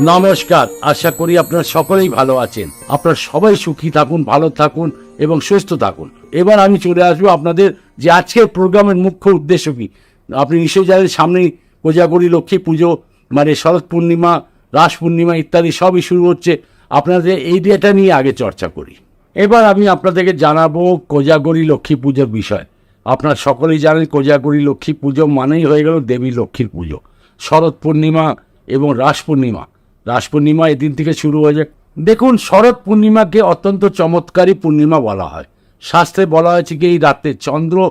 নমস্কার, আশা করি আপনারা সকলেই ভালো আছেন। আপনারা সবাই সুখী থাকুন, ভালো থাকুন এবং সুস্থ থাকুন। এবার আমি চলে আসব আপনাদের যে আজকের প্রোগ্রামের মুখ্য উদ্দেশ্য কি। আপনি নিশ্চয়ই জানেন, সামনেই কোজাগরি লক্ষ্মী পুজো মানে শরৎ পূর্ণিমা, রাস পূর্ণিমা ইত্যাদি সবই শুরু হচ্ছে। আপনাদের এই ডেটা নিয়ে আগে চর্চা করি। এবার আমি আপনাদেরকে জানাব কোজাগরি লক্ষ্মী পুজোর বিষয়। আপনারা সকলেই জানেন, কোজাগরি লক্ষ্মী পুজো মানেই হয়ে গেল দেবী লক্ষ্মীর পুজো। শরৎ পূর্ণিমা এবং রাস পূর্ণিমা। রাস পূর্ণিমা এদিন থেকে শুরু হয়ে যায়। দেখুন, শরৎ পূর্ণিমাকে অত্যন্ত চমৎকারী পূর্ণিমা বলা হয়। শাস্ত্রে বলা হয়েছে কি, এই রাতে চন্দ্র,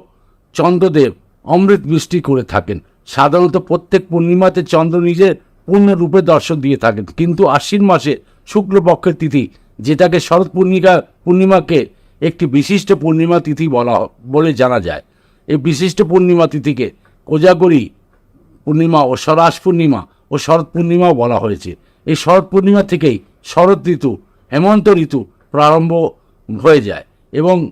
চন্দ্রদেব অমৃত বৃষ্টি করে থাকেন। সাধারণত প্রত্যেক পূর্ণিমাতে চন্দ্র নিজের পূর্ণরূপে দর্শন দিয়ে থাকেন। কিন্তু আশ্বিন মাসে শুক্লপক্ষের তিথি, যেটাকে শরৎ পূর্ণিমা, পূর্ণিমাকে একটি বিশিষ্ট পূর্ণিমা তিথি বলা বলে জানা যায়। এই বিশিষ্ট পূর্ণিমা তিথিকে কোজাগরি পূর্ণিমা ও স্বরাস পূর্ণিমা ও শরৎ পূর্ণিমাও বলা হয়েছে। এই শরৎ পূর্ণিমা থেকেই শরৎ ঋতু, হেমন্ত ঋতু প্রারম্ভ হয়ে যায় এবং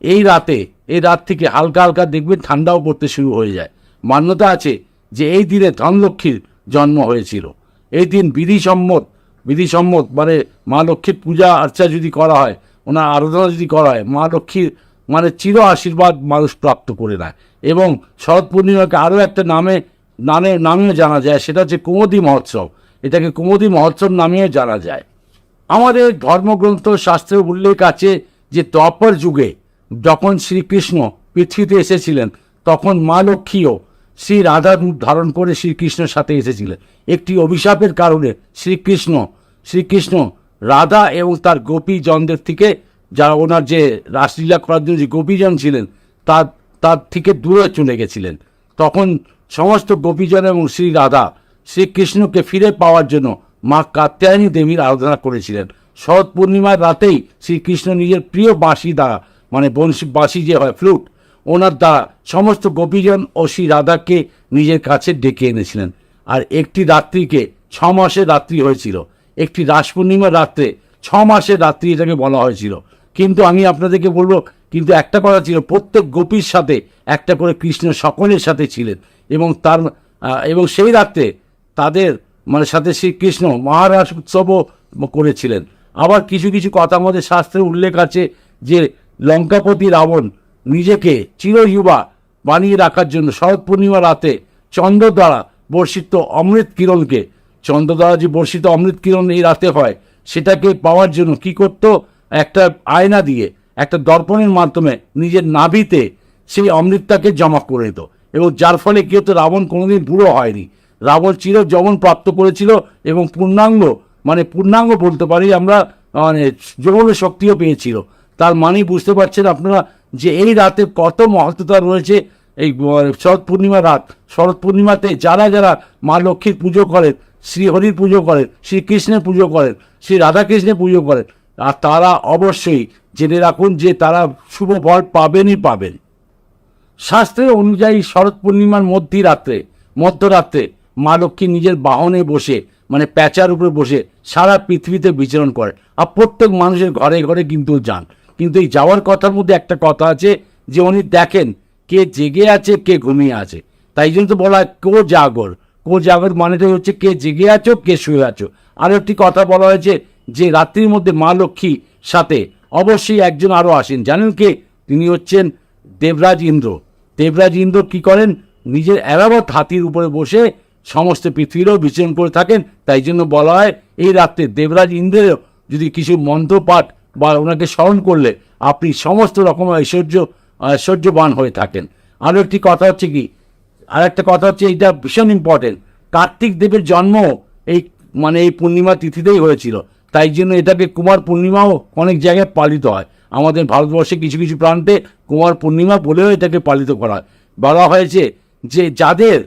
এই রাতে, এই রাত থেকে হালকা হালকা দেখবেন ঠান্ডাও পড়তে শুরু হয়ে যায়। মান্যতা আছে যে এই দিনে ধনলক্ষ্মীর জন্ম হয়েছিল। এই দিন বিধিসম্মত বিধিসম্মত মানে মা লক্ষ্মীর পূজা আর্চা যদি করা হয়, ওনার আরাধনা যদি করা হয়, মা লক্ষ্মীর মানে চির আশীর্বাদ মানুষ প্রাপ্ত করে নেয়। এবং শরৎ পূর্ণিমাকে আরও একটা নামে নামে, নামেও জানা যায়, সেটা হচ্ছে কুমদি মহোৎসব। এটাকে কুমদি মহোৎসব নামেও জানা যায়। আমাদের ধর্মগ্রন্থ শাস্ত্রে উল্লেখ আছে যে দ্বাপর যুগে যখন শ্রীকৃষ্ণ পৃথিবীতে এসেছিলেন, তখন মা লক্ষ্মীও শ্রী রাধার রূপ ধারণ করে শ্রীকৃষ্ণের সাথে এসেছিলেন। একটি অভিশাপের কারণে শ্রীকৃষ্ণ শ্রীকৃষ্ণ রাধা এবং তার গোপীজনদের থেকে যারা ওনার যে রাসলীলা করার জন্য যে গোপীজন ছিলেন, তার তার থেকে দূরে চলে গেছিলেন। তখন সমস্ত গোপীজন এবং শ্রী রাধা শ্রীকৃষ্ণকে ফিরে পাওয়ার জন্য মা কাত্যায়নী দেবীর আরাধনা করেছিলেন। শরৎ পূর্ণিমার রাতেই শ্রীকৃষ্ণ নিজের প্রিয় বাঁশি দ্বারা মানে বংশী, বাঁশি যে হয়, ফ্লুট, ওনার দ্বারা সমস্ত গোপীজন ও শ্রী রাধাকে নিজের কাছে ডেকে এনেছিলেন। আর একটি রাত্রিকে ছ মাসের রাত্রি হয়েছিল। একটি রাস পূর্ণিমার রাত্রে ছ মাসের রাত্রি এটাকে বলা হয়েছিল। কিন্তু আমি আপনাদেরকে বলব, কিন্তু একটা কথা ছিল, প্রত্যেক গোপীর সাথে একটা করে কৃষ্ণ সকলের সাথে ছিলেন এবং তার এবং সেই রাত্রে তাদের মানে সাথে শ্রীকৃষ্ণ মহারাস উৎসবও করেছিলেন। আবার কিছু কিছু কথা আমাদের শাস্ত্রে উল্লেখ আছে যে লঙ্কাপতি রাবণ নিজেকে চিরযুবা বানিয়ে রাখার জন্য শরৎ পূর্ণিমা রাতে চন্দ্র দ্বারা বর্ষিত অমৃত কিরণকে চন্দ্র দ্বারা যে বর্ষিত অমৃত কিরণ এই রাতে হয়, সেটাকে পাওয়ার জন্য কি করতো? একটা আয়না দিয়ে, একটা দর্পণের মাধ্যমে নিজের নাভিতে সেই অমৃতটাকে জমা করে দিত। এবং যার ফলে কি হতো? রাবণ কোনোদিন বুড়ো হয়নি। রাবণ চির যৌবন প্রাপ্ত করেছিল এবং পূর্ণাঙ্গ মানে পূর্ণাঙ্গ বলতে পারি আমরা মানে যৌবনের শক্তিও পেয়েছিল। তার মানেই বুঝতে পারছেন আপনারা যে এই রাতে কত মহত্বতা রয়েছে, এই শরৎ পূর্ণিমা রাত। শরৎ পূর্ণিমাতে যারা যারা মা লক্ষ্মীর পুজো করেন শ্রীহরির পুজো করেন শ্রীকৃষ্ণের পুজো করেন, শ্রী রাধাকৃষ্ণের পুজো করেন, আর তারা অবশ্যই জেনে রাখুন যে তারা শুভ ফল পাবেনই পাবেন। শাস্ত্রের অনুযায়ী শরৎ পূর্ণিমার মধ্যরাত্রে মধ্যরাত্রে মা লক্ষ্মী নিজের বাহনে বসে মানে প্যাচার উপরে বসে সারা পৃথিবীতে বিচরণ করে। আর প্রত্যেক মানুষের ঘরে ঘরে কিন্তু যান। কিন্তু এই যাওয়ার কথার মধ্যে একটা কথা আছে যে উনি দেখেন কে জেগে আছে, কে ঘুমিয়ে আছে। তাই জন্য তো বলা হয় কো জাগর। কো জাগর মানেটা হচ্ছে কে জেগে আছো, কে শুয়ে আছো। আর একটি কথা বলা হয়েছে যে রাত্রির মধ্যে মা লক্ষ্মী সাথে অবশ্যই একজন আরও আসেন। জানেন কে? তিনি হচ্ছেন দেবরাজ ইন্দ্র। দেবরাজ ইন্দ্র কি করেন? নিজের এরাবত হাতির উপরে বসে সমস্ত পৃথিবীরও বিচরণ করে থাকেন, তাই জন্য বলা হয় এই রাত্রে দেবরাজ ইন্দ্রেরও যদি কিছু মন্ত্র পাঠ বা ওনাকে স্মরণ করলে আপনি সমস্ত রকম ঐশ্বর্য ঐশ্বর্যবান হয়ে থাকেন। আরও একটি কথা হচ্ছে কি আর একটা কথা হচ্ছে এইটা ভীষণ ইম্পর্টেন্ট কার্তিক দেবের জন্ম এই মানে এই পূর্ণিমা তিথিতেই হয়েছিল, তাই জন্য এটাকে কুমার পূর্ণিমাও অনেক জায়গায় পালিত হয়। আমাদের ভারতবর্ষে কিছু কিছু প্রান্তে কুমার পূর্ণিমা বলেও এটাকে পালিত করা হয়। বলা হয়েছে যে যাদের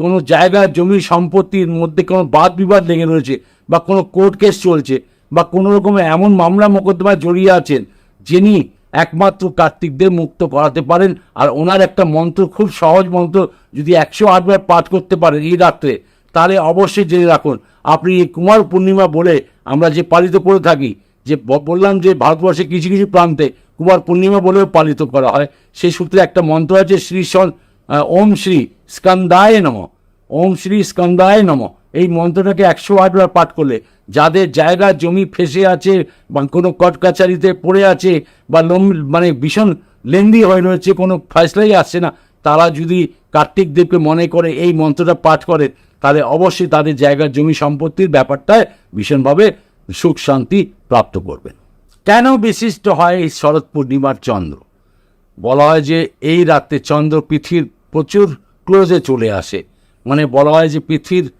কোনো জায়গা জমি সম্পত্তির মধ্যে কোনো বাদ বিবাদ লেগে রয়েছে বা কোনো কোর্ট কেস চলছে বা কোনো রকমের এমন মামলা মোকদ্দমায় জড়িয়ে আছেন যিনি একমাত্র কার্তিকদের মুক্ত করাতে পারেন আর ওনার একটা মন্ত্র, খুব সহজ মন্ত্র, যদি একশো আটবার পাঠ করতে পারেন এই রাত্রে, তাহলে অবশ্যই জেনে রাখুন। আপনি এই কুমার পূর্ণিমা বলে আমরা যে পালিত করে থাকি, যে বললাম যে ভারতবর্ষে কিছু কিছু প্রান্তে কুমার পূর্ণিমা বলেও পালিত করা হয়, সেই সূত্রে একটা মন্ত্র আছে শ্রী ওম শ্রী স্কন্দায় নম। ওম শ্রী স্কন্দায় নম। এই মন্ত্রটাকে একশো আটবার পাঠ করলে যাদের জায়গা জমি ফেসে আছে বা কোনো কট পড়ে আছে বা লম মানে ভীষণ লেন্দি হয়ে রয়েছে, কোনো ফয়সলাই আসছে না, তারা যদি কার্তিক দেবকে মনে করে এই মন্ত্রটা পাঠ করে, তাহলে অবশ্যই তাদের জায়গার জমি সম্পত্তির ব্যাপারটায় ভীষণভাবে সুখ শান্তি প্রাপ্ত করবেন। কেন বিশিষ্ট হয় এই শরৎ পূর্ণিমার চন্দ্র? বলা হয় যে এই রাতে চন্দ্র পৃথিবীর প্রচুর ক্লোজে চলে আসে। মানে বলা হয় যে পৃথিবীর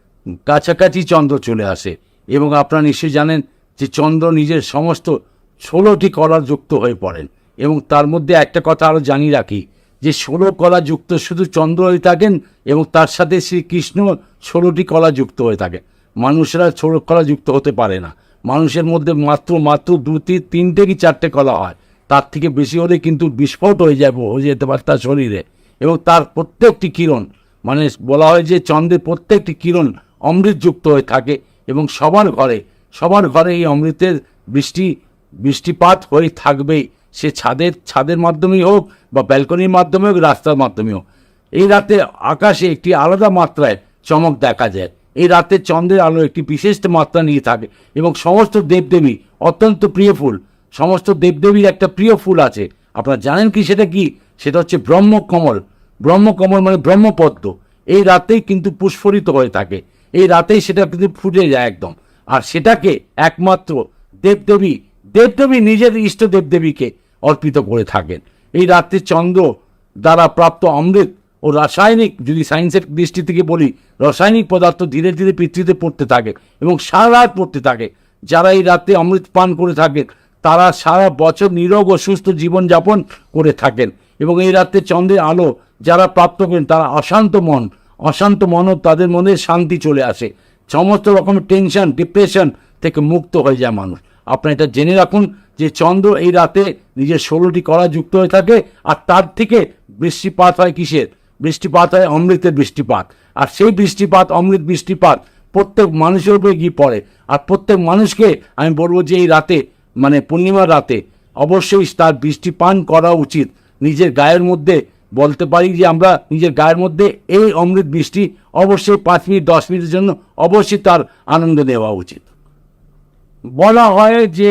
কাছাকাছি চন্দ্র চলে আসে। এবং আপনারা নিশ্চয়ই জানেন যে চন্দ্র নিজের সমস্ত ষোলোটি কলা যুক্ত হয়ে পড়েন। এবং তার মধ্যে একটা কথা আরও জানিয়ে রাখি, যে ষোলো কলা যুক্ত শুধু চন্দ্র হয়ে থাকেন এবং তার সাথে শ্রীকৃষ্ণ ষোলোটি কলা যুক্ত হয়ে থাকে মানুষেরা ষোলো কলা যুক্ত হতে পারে না। মানুষের মধ্যে মাত্র মাত্র দুটি, তিনটে কি চারটে কলা হয়। তার থেকে বেশি হলে কিন্তু বিস্ফোট হয়ে যাবে হয়ে যেতে পারে তার শরীরে। এবং তার প্রত্যেকটি কিরণ মানে বলা হয় যে চন্দ্রের প্রত্যেকটি কিরণ অমৃতযুক্ত হয়ে থাকে এবং সবার ঘরে সবার ঘরে এই অমৃতের বৃষ্টি, বৃষ্টিপাত হয়ে থাকবেই। সে ছাদের ছাদের মাধ্যমেই হোক বা ব্যালকনির মাধ্যমে হোক, রাস্তার মাধ্যমে হোক। এই রাতে আকাশে একটি আলাদা মাত্রায় চমক দেখা যায়। এই রাতে চন্দ্রের আলো একটি বিশেষ মাত্রা নিয়ে থাকে এবং সমস্ত দেবদেবী অত্যন্ত প্রিয় ফুল। সমস্ত দেবদেবীর একটা প্রিয় ফুল আছে। আপনারা জানেন কি সেটা কি? সেটা হচ্ছে ব্রহ্মকমল। ব্রহ্মকমল মানে ব্রহ্মপদ্ম। এই রাতেই কিন্তু পুষ্পরিত হয়ে থাকে। এই রাতেই সেটা কিন্তু ফুটে যায় একদম। আর সেটাকে একমাত্র দেবদেবী দেবদেবী নিজের ইষ্ট দেবদেবীকে অর্পিত করে থাকেন। এই রাত্রে চন্দ্র দ্বারা প্রাপ্ত অমৃত ও রাসায়নিক, যদি সায়েন্সের দৃষ্টি থেকে বলি, রাসায়নিক পদার্থ ধীরে ধীরে পৃথিবীতে পড়তে থাকে এবং সারা রাত পড়তে থাকে। যারা এই রাতে অমৃত পান করে থাকেন, তারা সারা বছর নিরোগ ও সুস্থ জীবনযাপন করে থাকেন। এবং এই রাতে চন্দ্রের আলো যারা প্রাপ্ত করেন, তারা অশান্ত মন, অশান্ত মনও তাদের মনে শান্তি চলে আসে। সমস্ত রকমের টেনশন, ডিপ্রেশন থেকে মুক্ত হয়ে যায় মানুষ। আপনারা এটা জেনে রাখুন যে চন্দ্র এই রাতে নিজের ষোলোটি কলা যুক্ত হয়ে থাকে আর তার থেকে বৃষ্টিপাত হয় কিসের? বৃষ্টিপাত হয় অমৃতের বৃষ্টিপাত। আর সেই বৃষ্টিপাত, অমৃত বৃষ্টিপাত প্রত্যেক মানুষের উপরে গিয়ে পড়ে। আর প্রত্যেক মানুষকে আমি বলব যে এই রাতে মানে পূর্ণিমার রাতে অবশ্যই তার বৃষ্টি পান করা উচিত। নিজের গায়ের মধ্যে বলতে পারি যে আমরা নিজের গায়ের মধ্যে এই অমৃত বৃষ্টি অবশ্যই পাঁচ মিনিট, দশ মিনিটের জন্য অবশ্যই তার আনন্দ দেওয়া উচিত। বলা হয় যে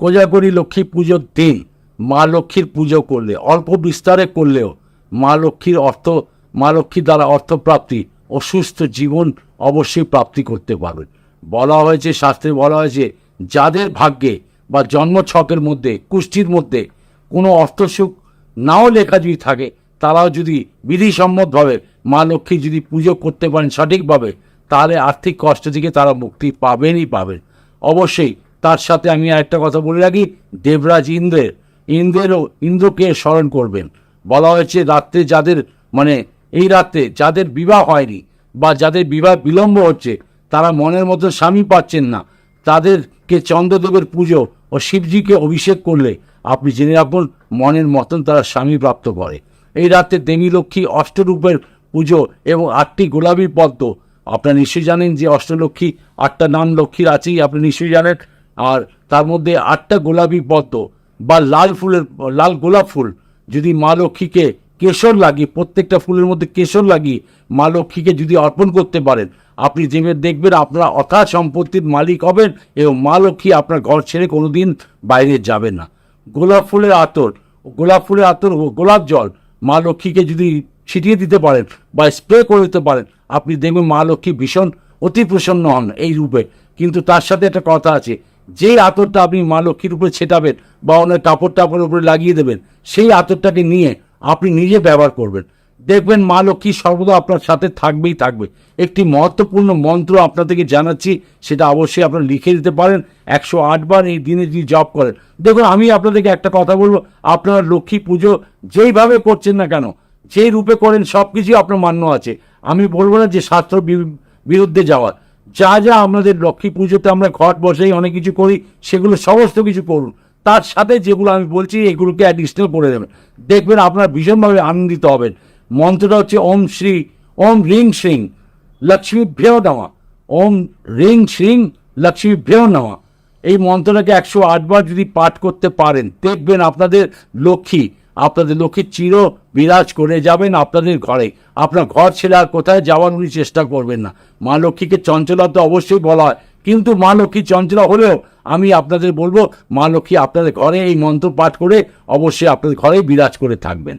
কোজাগরি লক্ষ্মী পুজোর দিন মা লক্ষ্মীর পুজো করলে, অল্প বিস্তারে করলেও মা লক্ষ্মীর অর্থ, মা লক্ষ্মীর দ্বারা অর্থপ্রাপ্তি ও সুস্থ জীবন অবশ্যই প্রাপ্তি করতে পারবেন বলা হয়েছে, শাস্ত্রে বলা হয়েছে, যাদের ভাগ্যে বা জন্মছকের মধ্যে, কুষ্ঠির মধ্যে কোনো অর্থসুখ নাও লেখা যদি থাকে, তারাও যদি বিধিসম্মতভাবে মা লক্ষ্মী যদি পুজো করতে পারেন সঠিকভাবে, তাহলে আর্থিক কষ্ট থেকে তারা মুক্তি পাবেনই পাবেন। অবশ্যই তার সাথে আমি আরেকটা কথা বলে রাখি, দেবরাজ ইন্দ্রের, ইন্দ্রেরও ইন্দ্রকে স্মরণ করবেন। বলা হয়েছে রাত্রে যাদের মানে এই রাত্রে যাদের বিবাহ হয়নি বা যাদের বিবাহ বিলম্ব হচ্ছে, তারা মনের মতো স্বামী পাচ্ছেন না। তাদেরকে চন্দ্রদেবের পুজো ও শিবজিকে অভিষেক করলে আপনি জেনে রাখুন, মনের মতন তারা স্বামী প্রাপ্ত করে। এই রাতে দেবী লক্ষ্মী অষ্টরূপের পুজো এবং আটটি গোলাপি পদ্ম। আপনারা নিশ্চয়ই জানেন যে অষ্টলক্ষ্মী, আটটা নাম লক্ষ্মীর আছেই, আপনি নিশ্চয়ই জানেন। আর তার মধ্যে আটটা গোলাপি পদ্ম বা লাল ফুলের, লাল গোলাপ ফুল। যদি মা লক্ষ্মীকে কেশর লাগিয়ে, প্রত্যেকটা ফুলের মধ্যে কেশর লাগিয়ে মা লক্ষ্মীকে যদি অর্পণ করতে পারেন, আপনি যেভাবে দেখবেন আপনারা অথাৎ সম্পত্তির মালিক হবেন এবং মা লক্ষ্মী আপনার ঘর ছেড়ে কোনো দিন বাইরে যাবে না। গোলাপ ফুলের আতর, গোলাপ ফুলের আতর গোলাপ জল মা লক্ষ্মীকে যদি ছিটিয়ে দিতে পারেন বা স্প্রে করে দিতে পারেন, আপনি দেখবেন মা লক্ষ্মী ভীষণ অতি প্রসন্ন হন এই রূপে। কিন্তু তার সাথে একটা কথা আছে, যেই আতরটা আপনি মা লক্ষ্মীর উপরে ছেটাবেন বা অনেক কাপড় টাপড়ের উপরে লাগিয়ে দেবেন, সেই আতরটাকে নিয়ে আপনি নিজে ব্যবহার করবেন। দেখবেন মা লক্ষ্মী সর্বদা আপনার সাথে থাকবেই থাকবে। একটি মহত্বপূর্ণ মন্ত্র আপনাদেরকে জানাচ্ছি, সেটা অবশ্যই আপনারা লিখে দিতে পারেন। একশো আটবার এই দিনে যদি জব করেন। দেখুন, আমি আপনাদেরকে একটা কথা বলব, আপনারা লক্ষ্মী পুজো যেইভাবে করছেন না কেন, যেই রূপে করেন সব কিছুই আপনার মান্য আছে। আমি বলব না যে শাস্ত্র বিরুদ্ধে যাওয়ার যা যা আমাদের লক্ষ্মী পুজোতে আমরা ঘট বসেই, অনেক কিছু করি, সেগুলো সমস্ত কিছু করুন। তার সাথে যেগুলো আমি বলছি, এগুলোকে অ্যাডিশনাল করে দেবেন। দেখবেন আপনারা ভীষণভাবে আনন্দিত হবেন। মন্ত্রটা হচ্ছে ওম শ্রী, ওম রিং শ্রিং লক্ষ্মী ভ্রেয় নামা। ওম রিং শ্রিং লক্ষ্মী ভ্রেয় নামা। এই মন্ত্রটাকে একশো আটবার যদি পাঠ করতে পারেন, দেখবেন আপনাদের লক্ষ্মী আপনাদের লক্ষ্মী চির বিরাজ করে যাবেন আপনাদের ঘরে। আপনার ঘর ছেড়ে আর কোথায় যাওয়ার উনি চেষ্টা করবেন না। মা লক্ষ্মীকে চঞ্চলা তো অবশ্যই বলা হয়। কিন্তু মা লক্ষ্মী চঞ্চলা হলেও আমি আপনাদের বলব, মা লক্ষ্মী আপনাদের ঘরে এই মন্ত্র পাঠ করে অবশ্যই আপনাদের ঘরে বিরাজ করে থাকবেন।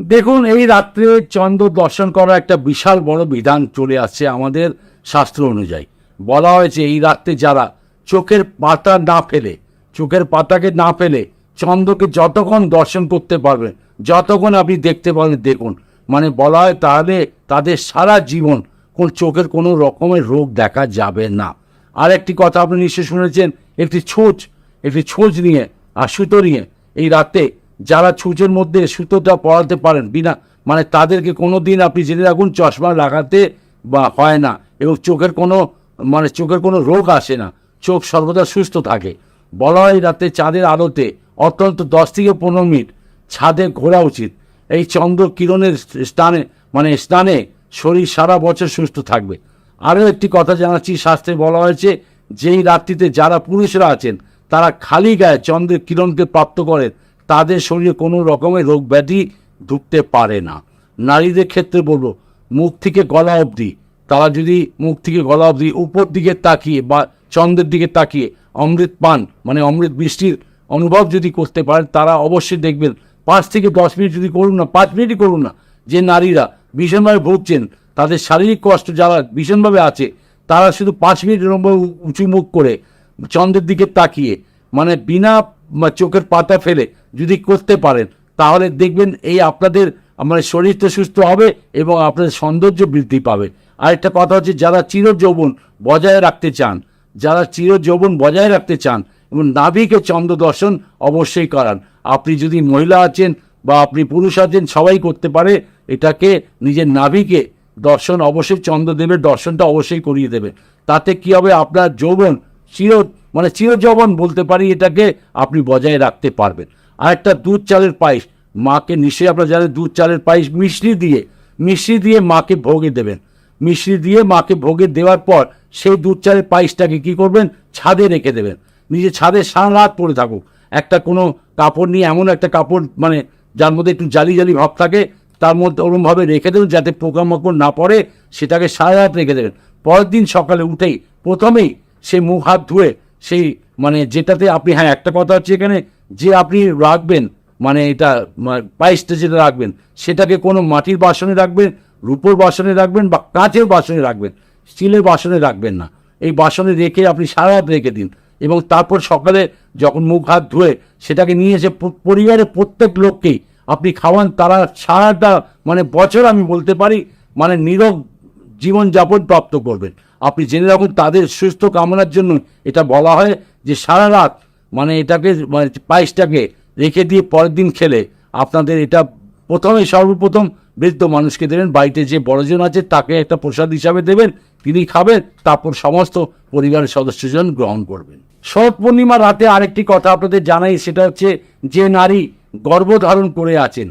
দেখুন, এই রাত্রে চন্দ্র দর্শন করা একটা বিশাল বড় বিধান চলে আসছে আমাদের শাস্ত্র অনুযায়ী। বলা হয়েছে, এই রাত্রে যারা চোখের পাতা না ফেলে, চোখের পাতাকে না ফেলে চন্দ্রকে যতক্ষণ দর্শন করতে পারবেন যতক্ষণ আপনি দেখতে পারবেন, দেখুন। মানে বলা হয় তাহলে তাদের সারা জীবন কোন চোখের কোনো রকমের রোগ দেখা যাবে না। আর একটি কথা আপনি নিশ্চয়ই শুনেছেন, একটি ছোঁচ একটি ছোঁচ নিয়ে, আর সুতো নিয়ে এই রাতে যারা ছুঁচের মধ্যে সুতোটা পড়াতে পারেন বিনা মানে তাদেরকে কোনো দিন আপনি জেনে রাখুন চশমা লাগাতে বা হয় না এবং চোখের কোনো মানে চোখের কোনো রোগ আসে না। চোখ সর্বদা সুস্থ থাকে। বলা হয় রাতে চাঁদের আলোতে অত্যন্ত দশ থেকে পনেরো মিনিট ছাদে ঘোরা উচিত। এই চন্দ্র কিরণের স্থানে মানে স্থানে শরীর সারা বছর সুস্থ থাকবে। আরও একটি কথা জানাচ্ছি, শাস্ত্রে বলা হয়েছে, যেই রাত্রিতে যারা পুরুষরা আছেন, তারা খালি গায়ে চন্দ্রের কিরণকে প্রাপ্ত করেন। তাদের শরীরে কোনো রকমের রোগ ব্যাধি ঢুকতে পারে না। নারীদের ক্ষেত্রে বলব, মুখ থেকে গলা অবধি, তারা যদি মুখ থেকে গলা অবধি উপর দিকে তাকিয়ে বা চন্দ্রের দিকে তাকিয়ে অমৃত পান মানে অমৃত বৃষ্টির অনুভব যদি করতে পারেন, তারা অবশ্যই দেখবেন, পাঁচ থেকে দশ মিনিট যদি করুন না, পাঁচ মিনিটই করুন না, যে নারীরা ভীষণভাবে ভুগছেন, তাদের শারীরিক কষ্ট যারা ভীষণভাবে আছে, তারা শুধু পাঁচ মিনিট এরকমভাবে উঁচু মুখ করে চন্দ্রের দিকে তাকিয়ে মানে বিনা চোখের পাতা ফেলে যদি করতে পারেন, তাহলে দেখবেন এই আপনাদের মানে শরীর তো সুস্থ হবে এবং আপনাদের সৌন্দর্য বৃদ্ধি পাবে। আরেকটা কথা হচ্ছে, যারা চির যৌবন বজায় রাখতে চান, যারা চির যৌবন বজায় রাখতে চান এবং নাভিকে চন্দ্র দর্শন অবশ্যই করান। আপনি যদি মহিলা আছেন বা আপনি পুরুষ আছেন, সবাই করতে পারে, এটাকে নিজের নাভিকে দর্শন অবশ্যই চন্দ্র চন্দ্রদেবের দর্শনটা অবশ্যই করিয়ে দেবে। তাতে কি হবে, আপনার যৌবন চির মানে চির যৌবন বলতে পারি, এটাকে আপনি বজায় রাখতে পারবেন। আর একটা দুধ চালের পায়েস। মাকে নিশ্চয়ই আপনারা জানেন দুধ চালের পায়েস মিষ্টি দিয়ে মিষ্টি দিয়ে মাকে ভোগে দেবেন। মিষ্টি দিয়ে মাকে ভোগে দেওয়ার পর সেই দুধ চালের পায়েসটাকে কী করবেন? ছাদে রেখে দেবেন। নিজে ছাদে সারা রাত পরে থাকুক। একটা কোনো কাপড় নিয়ে এমন একটা কাপড় মানে যার মধ্যে একটু জালি জালি ভাব থাকে, তার মধ্যে ওরমভাবে রেখে দেবেন যাতে পোকামাকড় না পড়ে, সেটাকে সারা রাত রেখে দেবেন। পরের দিন সকালে উঠেই প্রথমেই সে মুখ হাত ধুয়ে সেই মানে যেটাতে আপনি হ্যাঁ একটা কথা হচ্ছে এখানে যে আপনি রাখবেন মানে এটা পায়েসটা যেটা রাখবেন, সেটাকে কোনো মাটির বাসনে রাখবেন, রূপোর বাসনে রাখবেন বা কাঁচের বাসনে রাখবেন, স্টিলের বাসনে রাখবেন না। এই বাসনে রেখে আপনি সারা রাত রেখে দিন এবং তারপর সকালে যখন মুখ হাত ধুয়ে সেটাকে নিয়ে এসে পরিবারের প্রত্যেক লোককেই আপনি খাওয়ান, তারা সারাটা মানে বছর আমি বলতে পারি মানে নীরব জীবনযাপন প্রাপ্ত করবেন। আপনি জেনে রাখুন, তাদের সুস্থ কামনার জন্য এটা বলা হয় যে সারা রাত মানে এটাকে মানে পায়েসটাকে রেখে দিয়ে পরের দিন খেলে আপনাদের এটা প্রথমে সর্বপ্রথম বৃদ্ধ মানুষকে দেবেন, বাড়িতে যে বড়জন আছে তাকে একটা প্রসাদ হিসাবে দেবেন, তিনি খাবেন, তারপর সমস্ত পরিবারের সদস্যজন গ্রহণ করবেন। শরৎ পূর্ণিমা রাতে আরেকটি কথা আপনাদের জানাই, সেটা হচ্ছে যে নারী গর্ভধারণ করে আছেন,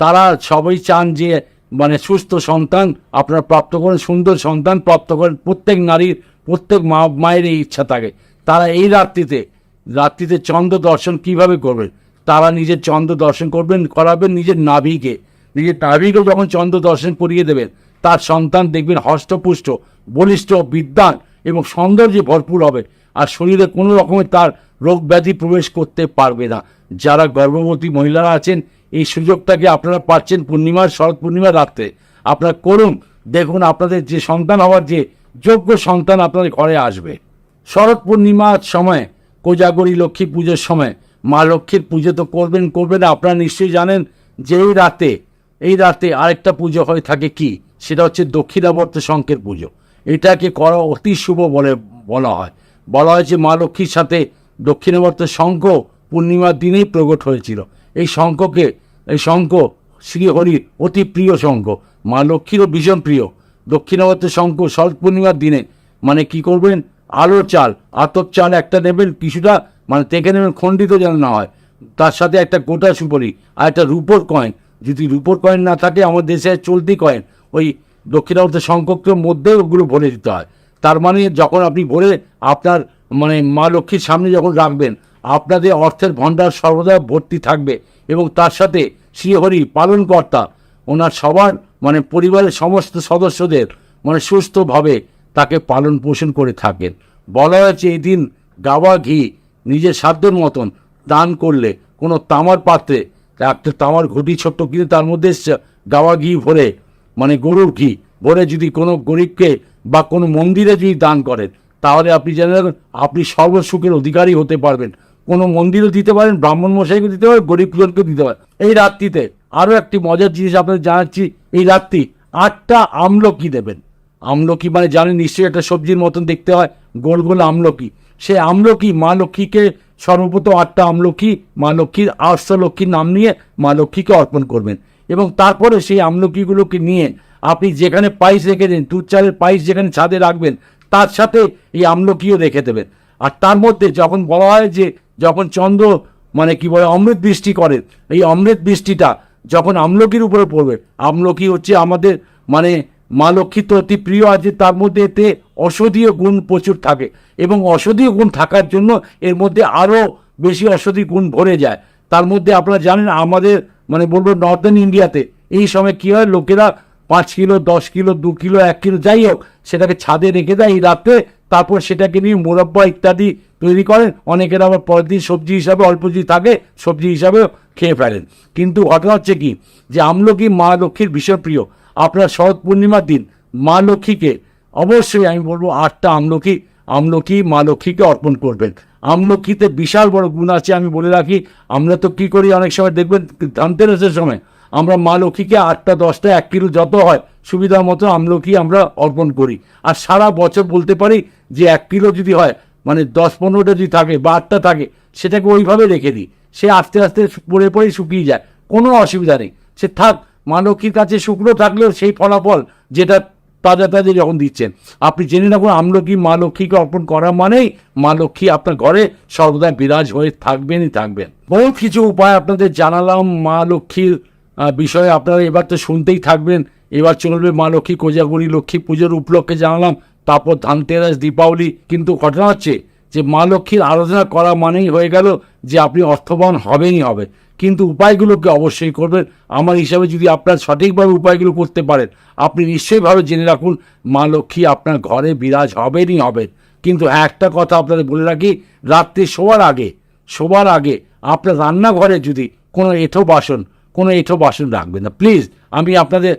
তারা সবাই চান যে মানে সুস্থ সন্তান, আপনারা প্রাপ্ত করেন, সুন্দর সন্তান প্রাপ্ত করেন, প্রত্যেক নারীর, প্রত্যেক মা মায়ের এই ইচ্ছা থাকে। তারা এই রাত্রিতে রাত্রিতে চন্দ্র দর্শন কীভাবে করবেন তারা নিজের চন্দ্র দর্শন করবেন, করাবেন নিজের নাভিকে। নিজের নাভিকে যখন চন্দ্র দর্শন করিয়ে দেবেন, তার সন্তান দেখবেন হষ্টপুষ্ট, বলিষ্ঠ বিদ্যান এবং সৌন্দর্যে ভরপুর হবে। আর শরীরে কোনো রকমের তার রোগ ব্যাধি প্রবেশ করতে পারবে না। যারা গর্ভবতী মহিলারা আছেন, এই সুযোগটাকে আপনারা পাচ্ছেন পূর্ণিমার, শরৎ পূর্ণিমার রাত্রে। আপনারা করুন, দেখুন আপনাদের যে সন্তান হওয়ার যে যোগ্য সন্তান আপনাদের ঘরে আসবে। শরৎ পূর্ণিমার সময় কোজাগরী লক্ষ্মী পুজোর সময়। মা লক্ষ্মীর পুজো তো করবেন করবেন আপনারা নিশ্চয়ই জানেন যে এই রাতে এই রাতে আরেকটা পুজো হয়ে থাকে কি? সেটা হচ্ছে দক্ষিণাবর্ত শঙ্কের পুজো। এটাকে করা অতি শুভ বলে বলা হয়। বলা হয় যে মা লক্ষ্মীর সাথে দক্ষিণাবর্ত শঙ্খ পূর্ণিমার দিনেই প্রকট হয়েছিল। এই শঙ্খকে, এই শঙ্খ শ্রীহরির অতি প্রিয় শঙ্খ। মা লক্ষ্মীরও ভীষণ প্রিয়। দক্ষিণাবর্ত শঙ্খ শরৎ পূর্ণিমার দিনে মানে কি করবেন? আলো চাল, আতপ চাল একটা নেবেন, কিছুটা মানে তেকে নেবেন, খণ্ডিত যেন না হয়। তার সাথে একটা গোটা সুপারি আর একটা রুপোর কয়েন। যদি রুপোর কয়েন না থাকে আমাদের দেশে চলতি কয়েন। ওই দক্ষিণাবর্ত শঙ্খকের মধ্যে ওগুলো ভরে দিতে হয়। তার মানে যখন আপনি ভরে আপনার মানে মা লক্ষ্মীর সামনে যখন রাখবেন, আপনাদের অর্থের ভণ্ডার সর্বদা ভর্তি থাকবে এবং তার সাথে শ্রীহরি পালনকর্তা, ওনার সবার মানে পরিবারের সমস্ত সদস্যদের মানে সুস্থভাবে তাকে পালন পোষণ করে থাকেন। বলা হয়েছে এই দিন গাওয়া ঘি নিজের সাধ্যের মতন দান করলে কোনো তামার পাত্রে একটা তামার ঘটি ছোট্ট কিনে তার মধ্যে গাওয়া ঘি ভরে মানে গরুর ঘি ভরে যদি কোনো গরিবকে বা কোনো মন্দিরে যদি দান করেন, তাহলে আপনি জেনে রাখুন, আপনি সর্বসুখের অধিকারী হতে পারবেন। কোনো মন্দিরও দিতে পারেন, ব্রাহ্মণ মশাইকে দিতে পারেন, গরিব গরিবজনকে দিতে পারেন। এই রাত্রিতে আরও একটি মজার জিনিস আপনাদের জানাচ্ছি, এই রাত্রি আটটা আমলকি দেবেন। আমলকি মানে জানেন নিশ্চয়ই একটা সবজির মতন দেখতে হয়, গোল গোল আমলকি। সে আমলকি মা লক্ষ্মীকে সর্বপ্রথম আটটা আমলকি, মা লক্ষ্মীর আষ্ট লক্ষ্মীর নাম নিয়ে মা লক্ষ্মীকে অর্পণ করবেন। এবং তারপরে সেই আমলকিগুলোকে নিয়ে আপনি যেখানে পাইস রেখে দিন, দুধ, চালের পাইস যেখানে ছাদে রাখবেন, তার সাথে এই আমলকিও রেখে দেবেন। আর তার মধ্যে যখন বলা হয় যে যখন চন্দ্র মানে কি বলে, অমৃত বৃষ্টি করে, এই অমৃত বৃষ্টিটা যখন আমলকির উপরে পড়বে, আমলকি হচ্ছে আমাদের মানে মা লক্ষ্মী তো অতি প্রিয় আছে তার মধ্যে এতে ঔষধীয় গুণ প্রচুর থাকে এবং ঔষধীয় গুণ থাকার জন্য এর মধ্যে আরও বেশি ঔষধি গুণ ভরে যায়। তার মধ্যে আপনারা জানেন আমাদের মানে বলব নর্দার্ন ইন্ডিয়াতে এই সময় কী হয়, লোকেরা পাঁচ কিলো, দশ কিলো, দু কিলো, এক কিলো যাই হোক, সেটাকে ছাদে রেখে দেয় এই রাত্রে, তারপর সেটাকে নিয়ে মোরব্বা ইত্যাদি তৈরি করেন। অনেকের আবার পরের দিন সবজি হিসাবে, অল্প যদি থাকে, সবজি হিসাবেও খেয়ে ফেলেন। কিন্তু ঘটনা হচ্ছে কি, যে আমলকি মা লক্ষ্মীর ভীষণ প্রিয়। আপনার শরৎ পূর্ণিমার দিন মা লক্ষ্মীকে অবশ্যই আমি বলব আটটা আমলকি আমলকি মা লক্ষ্মীকে অর্পণ করবেন। আমলকিতে বিশাল বড় গুণ আছে, আমি বলে রাখি। আমরা তো কী করি, অনেক সময় দেখবেন ধনতেরাসের সময়। আমরা মা লক্ষ্মীকে আটটা, দশটা, এক কিলো যত হয়, সুবিধা মতো আমলকি আমরা অর্পণ করি। আর সারা বছর বলতে পারি যে এক কিলো যদি হয় মানে দশ পনেরোটা যদি থাকে বা আটটা থাকে, সেটাকে ওইভাবে রেখে দিই। সে আস্তে আস্তে পড়ে পড়ে শুকিয়ে যায়, কোনো অসুবিধা নেই। সে থাক মা লক্ষ্মীর কাছে শুকনো থাকলেও সেই ফলাফল যেটা তাজা তাজা যখন দিচ্ছেন। আপনি জেনে রাখুন, আমলকি মা লক্ষ্মীকে অর্পণ করা মানেই মা লক্ষ্মী আপনার ঘরে সর্বদা বিরাজ হয়ে থাকবেনই থাকবেন। বহু কিছু উপায় আপনাদের জানালাম মা লক্ষ্মীর বিষয়ে। আপনারা এবার তো শুনতেই থাকবেন। এবার চলবে মা লক্ষ্মী কোজাগরি, লক্ষ্মী পুজোর উপলক্ষে জানালাম। তারপর ধানতেরাস, দীপাবলি, কিন্তু ঘটনা হচ্ছে যে মা লক্ষ্মীর আরাধনা করা মানেই হয়ে গেল যে আপনি অর্থবান হবেনই হবে। কিন্তু উপায়গুলোকে অবশ্যই করবেন। আমার হিসাবে যদি আপনার সঠিকভাবে উপায়গুলো করতে পারেন, আপনি নিশ্চয়ইভাবে জেনে রাখুন, মা লক্ষ্মী আপনার ঘরে বিরাজ হবেনই হবেন কিন্তু একটা কথা আপনাদের বলে রাখি, রাত্রে শোয়ার আগে, শোবার আগে আপনার রান্নাঘরে যদি কোনো এঁঠো বাসন, কোনো এঁঠো বাসন রাখবেন না। প্লিজ, আমি আপনাদের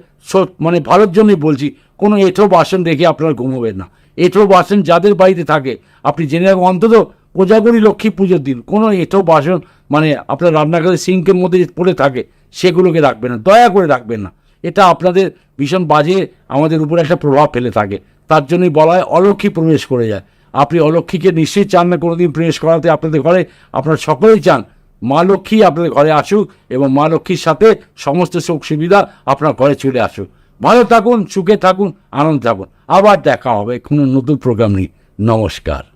মানে ভালোর জন্যই বলছি, কোনো এঁঠো বাসন রেখে আপনারা ঘুমোবেন না। এঁঠো বাসন যাদের বাড়িতে থাকে। আপনি জেনে রাখুন, অন্তত কোজাগরি লক্ষ্মী পুজোর দিন, কোনো এঁঠো বাসন মানে আপনার রান্নাঘরের সিঙ্কের মধ্যে পড়ে থাকে, সেগুলোকে রাখবেন না, দয়া করে রাখবেন না। এটা আপনাদের ভীষণ বাজে, আমাদের উপরে একটা প্রভাব ফেলে থাকে। তার জন্যই বলা হয় অলক্ষী প্রবেশ করে যায়। আপনি অলক্ষীকে নিশ্চয়ই চান না, কোনোদিন প্রবেশ করাতে আপনাদের ঘরে, আপনারা সকলেই চান। মা লক্ষ্মী আপনাদের ঘরে আসুক এবং মা লক্ষ্মীর সাথে সমস্ত সুখ সুবিধা আপনার ঘরে চলে আসুক। ভালো থাকুন, সুখে থাকুন, আনন্দ থাকুন। আবার দেখা হবে কোনো নতুন প্রোগ্রাম নিয়ে। নমস্কার।